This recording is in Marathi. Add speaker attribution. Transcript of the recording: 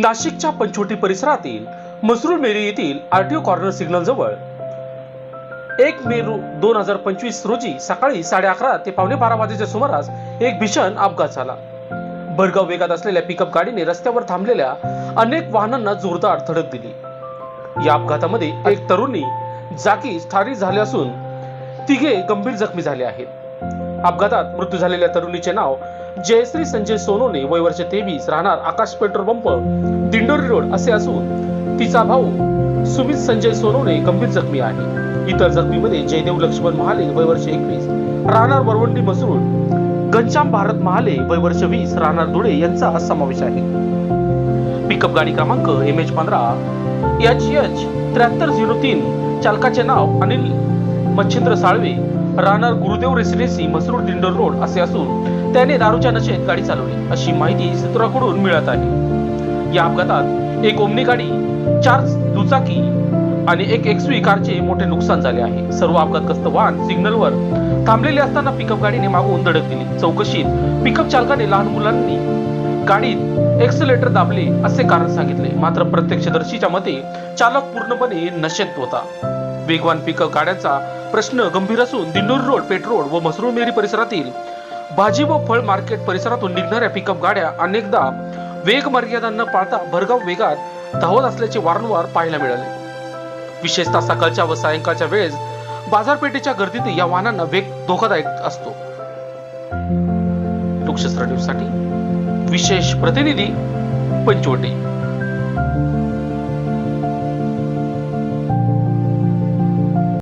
Speaker 1: नाशिकच्या पंचवटी परिसरातील मसरूळ मेरी येथील आरटीओ कॉर्नर सिग्नल जवळ एक मे दोन हजार पंचवीस रोजी सकाळी साडे अकरा ते पावणे बारा वाजेच्या सुमारास एक भीषण अपघात झाला. भरगाव वेगात असलेल्या पिकअप गाडीने रस्त्यावर थांबलेल्या अनेक वाहनांना जोरदार धडक दिली. या अपघातामध्ये एक तरुणी जागीच ठारी झाले असून तिघे गंभीर जखमी झाले आहेत. अपघातात मृत्यू झालेल्या तरुणीचे नाव जयश्री संजय सोनोने वय वर्ष तेवीस राहणार Akash petrol pump Dindori road असे असून तिचा भाऊ सुमित संजय सोनोने गंभीर जखमी आहे. इतर जखमीमध्ये जयदेव लक्ष्मण महाले वय वर्ष एकवीस राहणार वरवंडी मसरूड घनश्याम भारत महाले वय वर्ष वीस राहणार धुळे यांचा समावेश आहे. पिकअप गाडी क्रमांक एम एच पंधरा एच एच त्र्याहत्तर झिरो तीन चालकाचे नाव अनिल मच्छिंद्र साळवे राहणार गुरुदेव रेसिडेन्सी मसरूड दिंडोर रोड असे असून त्याने दारूच्या नशेत गाडी चालवली. अशी माहिती सूत्राकडून मिळत आहे. या अपघातात एक ओमनी गाडी चार दुचाकी आणि एक एक्सवी कारचे मोठे नुकसान झाले आहे. सर्व अपघातग्रस्त वाहन सिग्नलवर थांबलेले असताना पिकअप गाडीने मागून धडक दिली. चौकशीत पिकअप चालकाने लहान मुलांनी गाडीत एक्सलेटर दाबले असे कारण सांगितले. मात्र प्रत्यक्षदर्शीच्या मते चालक पूर्णपणे नशेत होता. वेगवान पिकअप गाड्यांचा प्रश्न गंभीर असून दिंडोरी रोड पेट रोड व मसरूळ मेरी परिसरातील भाजी व फळ मार्केट परिसरातून निघणाऱ्या पिकअप गाड्या अनेकदा वेग मर्यादा न पाळता भरगाव वेगात धावत असल्याचे वारंवार पाहायला मिळाले. विशेषतः सकाळच्या व सायंकाळच्या वेळेस बाजारपेठेच्या गर्दीत या वाहनांना वेग धोकादायक असतो. लोकशास्त्र न्यूजसाठी विशेष प्रतिनिधी पंचवटी.